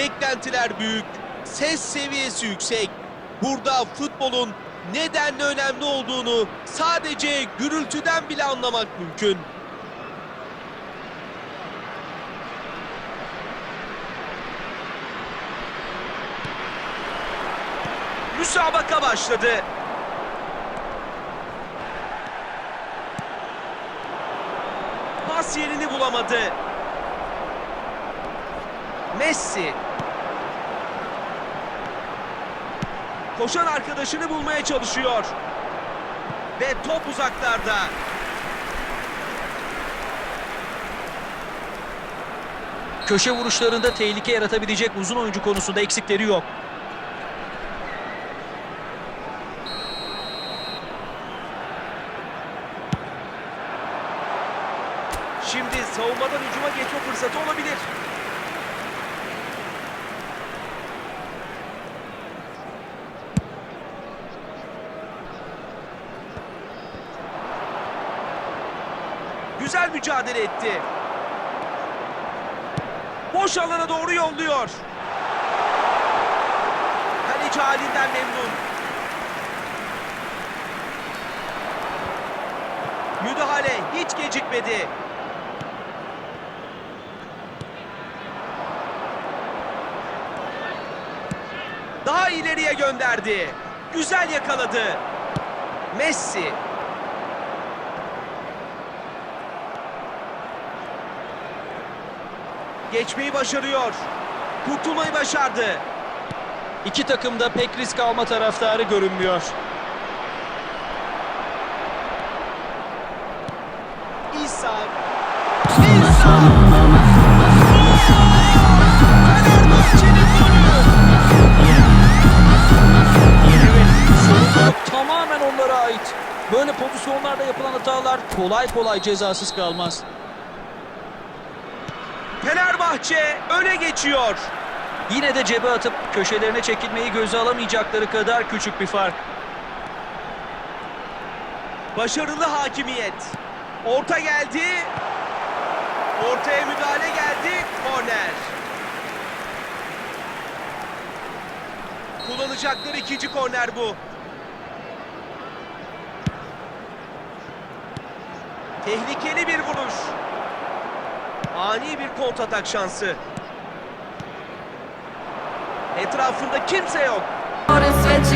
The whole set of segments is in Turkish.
Beklentiler büyük, ses seviyesi yüksek. Burada futbolun nedenle önemli olduğunu sadece gürültüden bile anlamak mümkün. Müsabaka başladı. Pas yerini bulamadı. Messi. Koşan arkadaşını bulmaya çalışıyor. Ve top uzaklarda. Köşe vuruşlarında tehlike yaratabilecek uzun oyuncu konusunda eksikleri yok. Şimdi savunmadan hücuma geçme fırsatı olabilir. Güzel mücadele etti. Boş alana doğru yolluyor. Kaleci halinden memnun. Müdahale hiç gecikmedi. Daha ileriye gönderdi. Güzel yakaladı. Messi. Geçmeyi başarıyor. Kurtulmayı başardı. İki takım da pek risk alma taraftarı görünmüyor. İsa. İsa. Sorumluluk tamamen onlara ait. Böyle pozisyonlarda yapılan hatalar kolay kolay cezasız kalmaz. Fenerbahçe öne geçiyor. Yine de cebe atıp köşelerine çekilmeyi göze alamayacakları kadar küçük bir fark. Başarılı hakimiyet. Orta geldi. Ortaya müdahale geldi. Korner. Kullanacakları ikinci korner bu. Tehlikeli bir vuruş. Ani bir kontratak şansı. Etrafında kimse yok.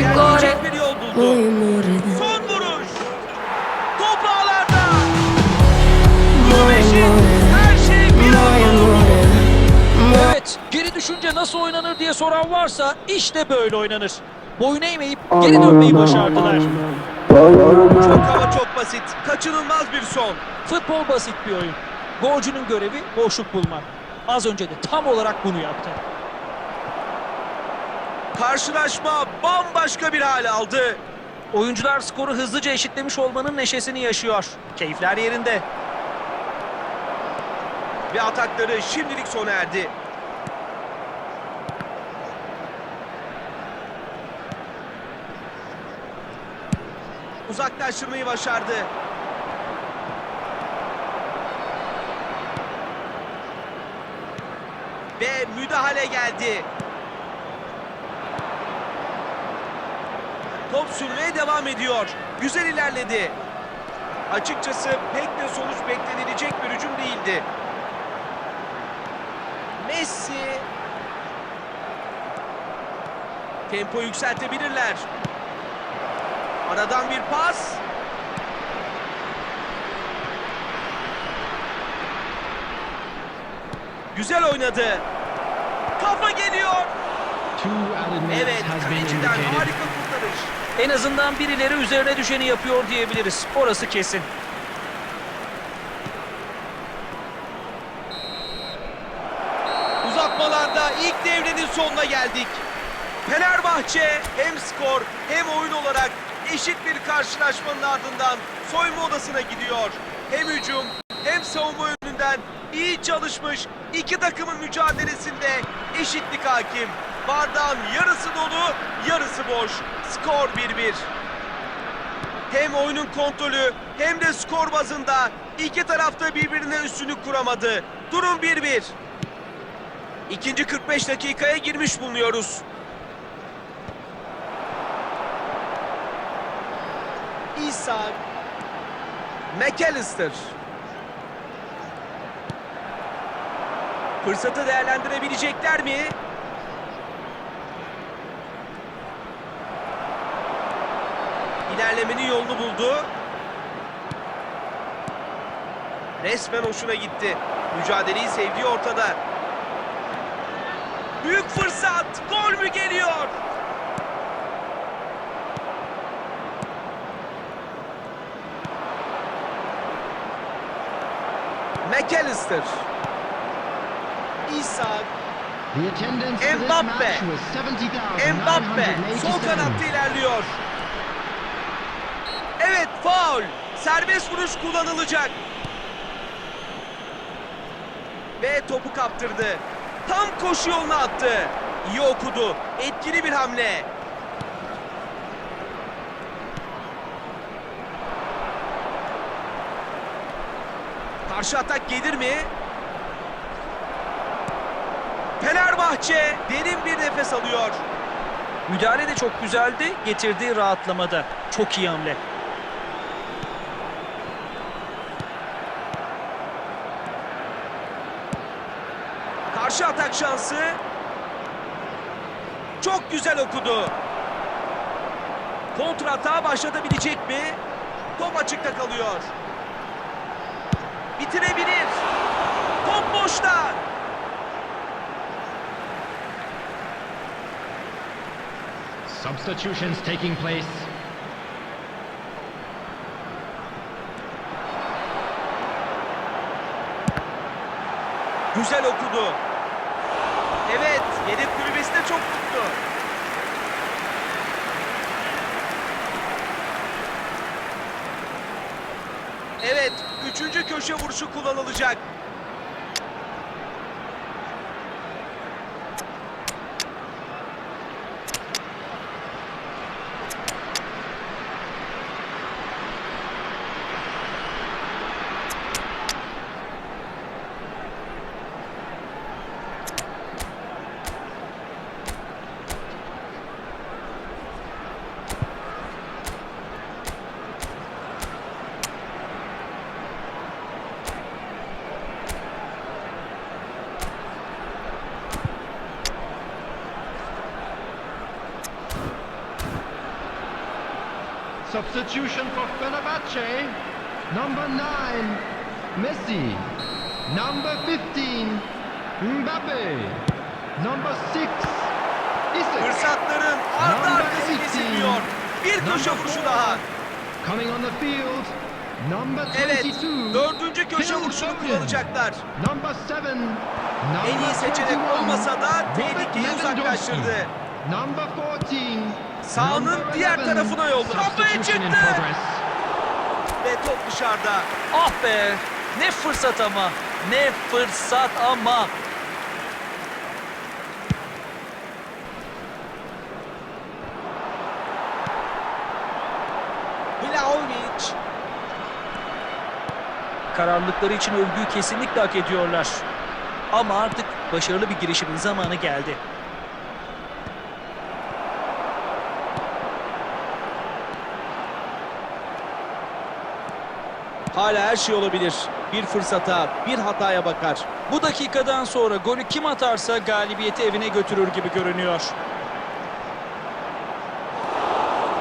Yerleyecek bir yol buldu. Son vuruş. Top ağlarda. Her şey bir anda. Evet, geri düşünce nasıl oynanır diye soran varsa işte böyle oynanır. Boyun eğmeyip geri dönmeyi başardılar. Çok ama çok basit. Kaçınılmaz bir son. Futbol basit bir oyun. Golcünün görevi boşluk bulmak. Az önce de tam olarak bunu yaptı. Karşılaşma bambaşka bir hal aldı. Oyuncular skoru hızlıca eşitlemiş olmanın neşesini yaşıyor. Keyifler yerinde. Ve atakları şimdilik sona erdi. Uzaklaştırmayı başardı. Müdahale geldi. Top sürmeye devam ediyor. Güzel ilerledi. Açıkçası pek de sonuç beklenilecek bir hücum değildi. Messi. Tempo yükseltebilirler. Aradan bir pas. Güzel oynadı. Kafa geliyor. Evet, kaleciden harika kurtarış. En azından birileri üzerine düşeni yapıyor diyebiliriz. Orası kesin. Uzatmalarda ilk devrenin sonuna geldik. Fenerbahçe hem skor hem oyun olarak eşit bir karşılaşmanın ardından soyunma odasına gidiyor. Hem hücum hem savunma yönünden iyi çalışmış iki takımın mücadelesinde eşitlik hakim. Bardağın yarısı dolu, yarısı boş. Skor 1-1. Hem oyunun kontrolü hem de skor bazında iki tarafta birbirine üstünlük kuramadı. Durum 1-1. İkinci 45 dakikaya girmiş bulunuyoruz. İsa McAllister Fırsatı değerlendirebilecekler mi? İlerlemenin yolunu buldu. Resmen hoşuna gitti. Mücadeleyi sevdiği ortada. Büyük fırsat. Gol mü geliyor? McAllister. This Mbappe. Mbappe sol 70,987. kanatta ilerliyor. Evet faul. Serbest vuruş kullanılacak. Ve topu kaptırdı. Tam koşu yoluna attı. İyi okudu. Etkili bir hamle. Karşı atak gelir mi? Fenerbahçe derin bir nefes alıyor. Müdahale de çok güzeldi, getirdiği rahatlamada. Çok iyi hamle. Karşı atak şansı. Çok güzel okudu. Kontra atağı başlatabilecek mi? Top açıkta kalıyor. Bitirebilir. Top boşta. Substitutions taking place. Güzel okudu. Evet, yedek kulübesi de çok mutlu. Evet, üçüncü köşe vuruşu kullanılacak. Substitution for Fenerbahce. Number 9, Messi. Number 15, Mbappe. Number 6, Isak. Fırsatların ardı arkası kesilmiyor. Bir köşe vuruşu daha. Coming on the field, number 22. Evet, dördüncü köşe vuruşunu kullanacaklar. Number 7. En iyi seçenek olmasa da tehlikeyi uzaklaştırdı. Number 14. Sahanın Number diğer 11. tarafına yolladı. İn çıktı. Ve top dışarıda. Ah be! Ne fırsat ama! Ne fırsat ama! Vlahovic. Kararlılıkları için övgüyü kesinlikle hak ediyorlar. Ama artık başarılı bir girişimin zamanı geldi. Hala her şey olabilir. Bir fırsata, bir hataya bakar. Bu dakikadan sonra golü kim atarsa galibiyeti evine götürür gibi görünüyor.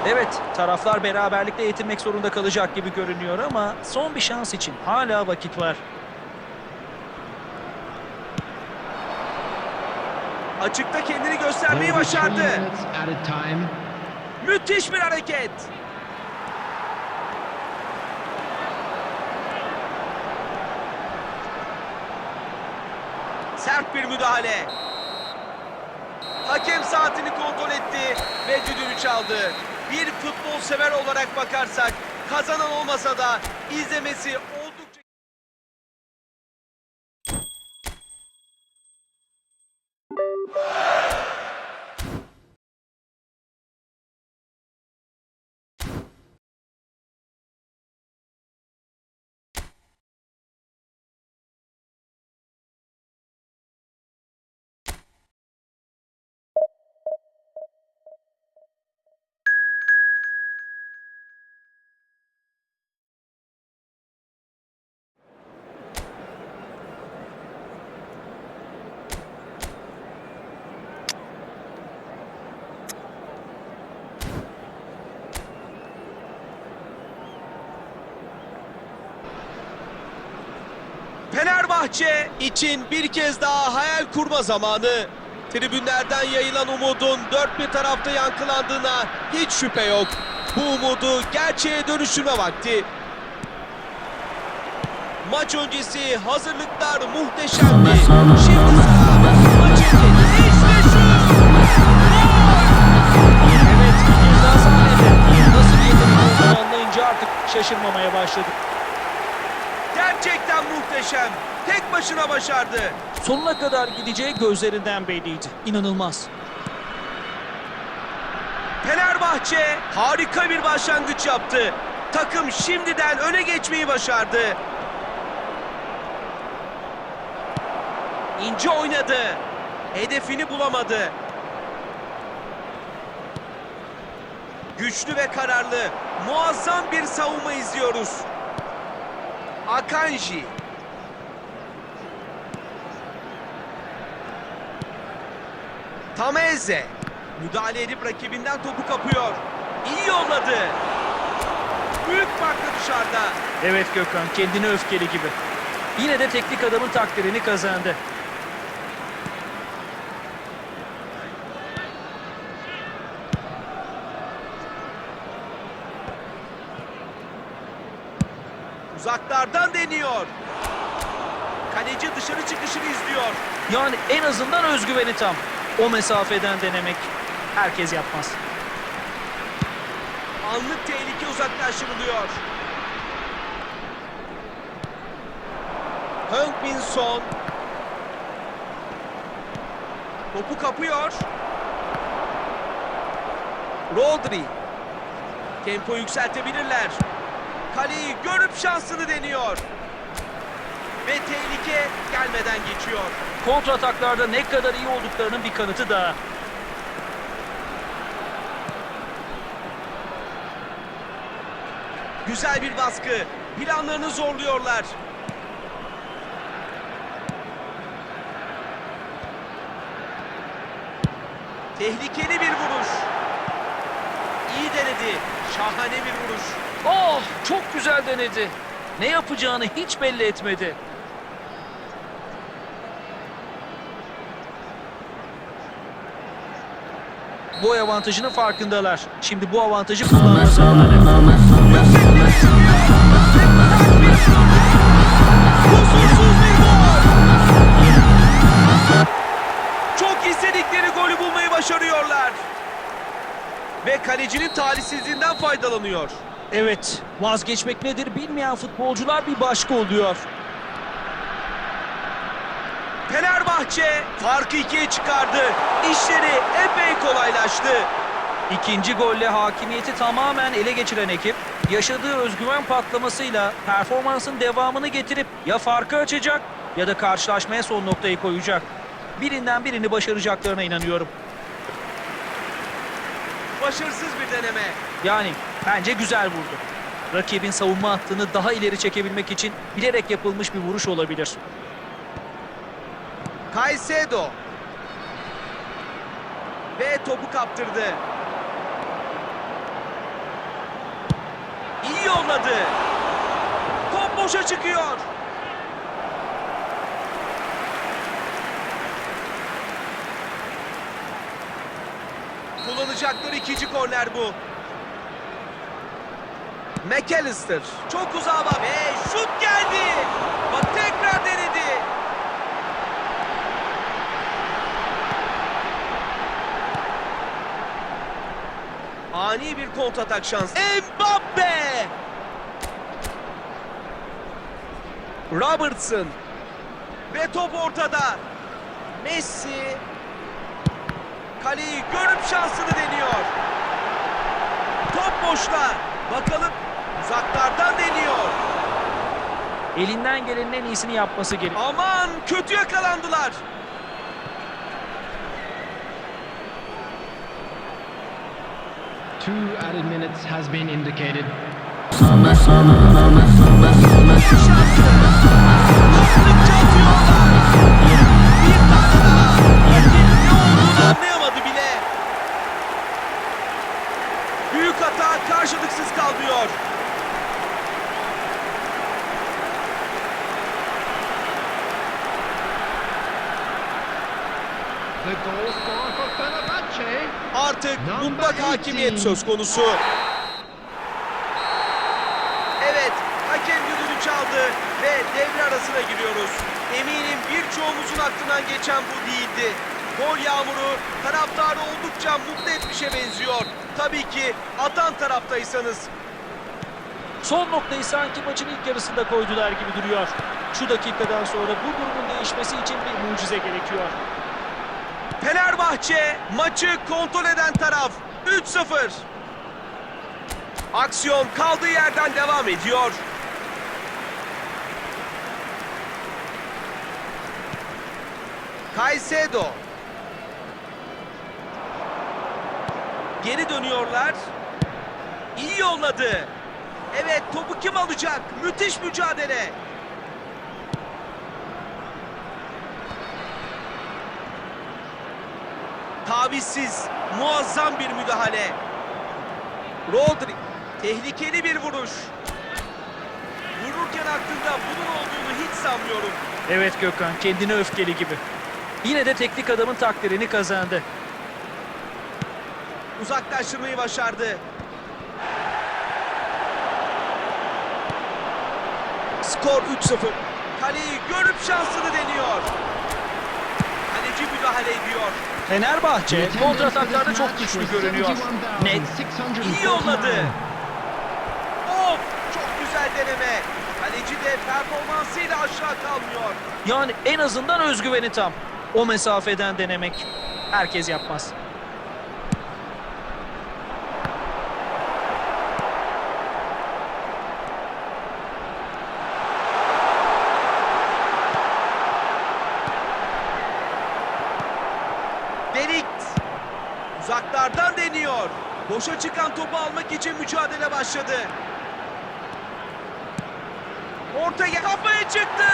Evet, taraflar beraberlikle yetinmek zorunda kalacak gibi görünüyor ama son bir şans için hala vakit var. Açıkta kendini göstermeyi will be 20 başardı. Müthiş bir hareket. Sert bir müdahale. Hakem saatini kontrol etti ve düdüğünü çaldı. Bir futbol sever olarak bakarsak kazanan olmasa da izlemesi Fenerbahçe için bir kez daha hayal kurma zamanı. Tribünlerden yayılan umudun dört bir tarafta yankılandığına hiç şüphe yok. Bu umudu gerçeğe dönüştürme vakti. Maç öncesi hazırlıklar muhteşemdi. Şimdi sıra maçın işte şu. Evet bir kez daha sahnede. Nasıl bir yetenek olduğunu anlayınca artık şaşırmamaya başladık. Gerçekten muhteşem. Tek başına başardı. Sonuna kadar gideceği gözlerinden belliydi. İnanılmaz. Fenerbahçe harika bir başlangıç yaptı. Takım şimdiden öne geçmeyi başardı. İnce oynadı. Hedefini bulamadı. Güçlü ve kararlı, muazzam bir savunma izliyoruz. Akanji. Tameze. Müdahale edip rakibinden topu kapıyor. İyi yolladı. Büyük farklı dışarıda. Evet Gökhan kendini öfkeli gibi. Yine de teknik adamın takdirini kazandı. Uzaklardan deniyor. Kaleci dışarı çıkışını izliyor. Yani en azından özgüveni tam. O mesafeden denemek herkes yapmaz. Anlık tehlike uzaklaştırılıyor. Min Son. Topu kapıyor. Rodri. Tempo yükseltebilirler. Kaleyi görüp şansını deniyor. Ve tehlike gelmeden geçiyor. Kontra ataklarda ne kadar iyi olduklarının bir kanıtı daha. Güzel bir baskı. Planlarını zorluyorlar. Tehlikeli bir vuruş. İyi denedi. Şahane bir vuruş. Oh çok güzel denedi. Ne yapacağını hiç belli etmedi. Boy avantajının farkındalar. Şimdi bu avantajı kullanma. Çok istedikleri golü bulmayı başarıyorlar. Ve kalecinin talihsizliğinden faydalanıyor. Evet, vazgeçmek nedir bilmeyen futbolcular bir başka oluyor. Fenerbahçe farkı ikiye çıkardı. İşleri epey kolaylaştı. İkinci golle hakimiyeti tamamen ele geçiren ekip, yaşadığı özgüven patlamasıyla performansın devamını getirip ya farkı açacak ya da karşılaşmaya son noktayı koyacak. Birinden birini başaracaklarına inanıyorum. Başarısız bir deneme. Yani bence güzel vurdu. Rakibin savunma hattını daha ileri çekebilmek için bilerek yapılmış bir vuruş olabilir. Caicedo. Ve topu kaptırdı. İyi yolladı. Top boşa çıkıyor. Kullanacakları ikinci korner bu. McAllister çok uzağa ve şut geldi. Ani bir kontratak şansı. Mbappe! Robertson. Ve top ortada. Messi. Kaleyi görüp şansını deniyor. Top boşta. Bakalım uzaklardan deniyor. Elinden gelenin en iyisini yapması gerek. Aman kötü yakalandılar. Two added minutes has been indicated. Anlayamadı bile. Büyük hata karşılıksız kalmıyor. The goal for Artık mutlak hakimiyet 18. söz konusu. Evet, hakem düdüğünü çaldı ve devre arasına giriyoruz. Eminim birçoğumuzun aklından geçen bu değildi. Gol yağmuru taraftarı oldukça mutlu etmişe benziyor. Tabii ki atan taraftaysanız. Son noktayı sanki maçın ilk yarısında koydular gibi duruyor. Şu dakikadan sonra bu durumun değişmesi için bir mucize gerekiyor. Fenerbahçe maçı kontrol eden taraf 3-0. Aksiyon kaldığı yerden devam ediyor. Caicedo. Geri dönüyorlar. İyi yolladı. Evet topu kim alacak? Müthiş mücadele. Tavizsiz, muazzam bir müdahale. Rodri, tehlikeli bir vuruş. Vururken aklında bunun olduğunu hiç sanmıyorum. Evet Gökhan kendine öfkeli gibi. Yine de teknik adamın takdirini kazandı. Uzaklaştırmayı başardı. Skor 3-0. Kaleyi görüp şansını deniyor. Ediyor. Fenerbahçe kontrataklarda çok güçlü görünüyor. Net, İyi yolladı. Of! Çok güzel deneme. Kaleci de performansıyla aşağı kalmıyor. yani en azından özgüveni tam. O mesafeden denemek herkes yapmaz. Delikt. Uzaklardan deniyor. Boşa çıkan topu almak için mücadele başladı. Ortaya kafaya çıktı.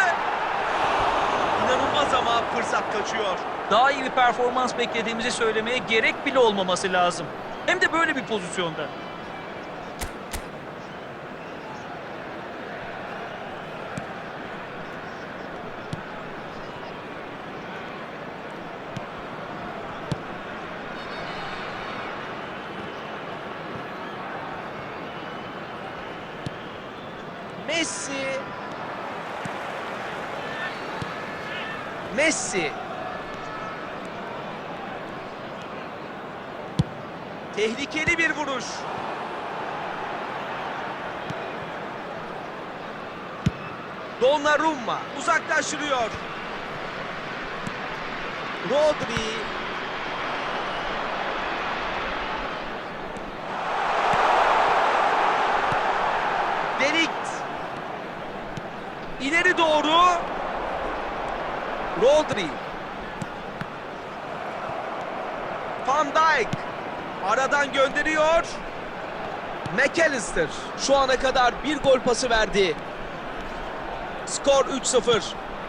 İnanılmaz ama fırsat kaçıyor. Daha iyi bir performans beklediğimizi söylemeye gerek bile olmaması lazım. Hem de böyle bir pozisyonda. Messi. Messi. Tehlikeli bir vuruş. Donnarumma uzaklaştırıyor. Rodri. Delikt. İleri doğru. Rodri. Van Dijk. Aradan gönderiyor. McAllister şu ana kadar bir gol pası verdi. Skor 3-0.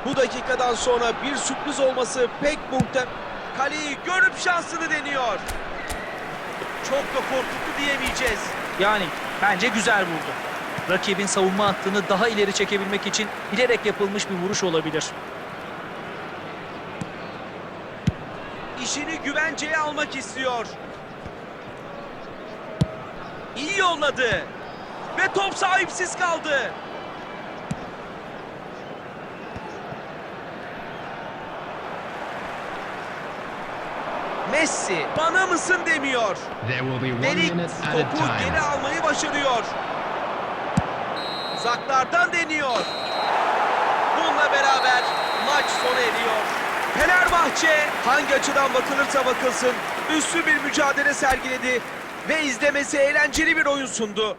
Bu dakikadan sonra bir sürpriz olması pek muhtem. Kaleyi görüp şansını deniyor. Çok da korkuttu diyemeyeceğiz. Yani bence güzel vurdu. Rakibin savunma hattını daha ileri çekebilmek için bilerek yapılmış bir vuruş olabilir. İşini güvenceye almak istiyor. İyi yolladı. Ve top sahipsiz kaldı. Messi bana mısın demiyor. A topu geri almayı başarıyor. Uzaklardan deniyor. Bununla beraber maç sona eriyor. Fenerbahçe hangi açıdan bakılırsa bakılsın üstü bir mücadele sergiledi ve izlemesi eğlenceli bir oyun sundu.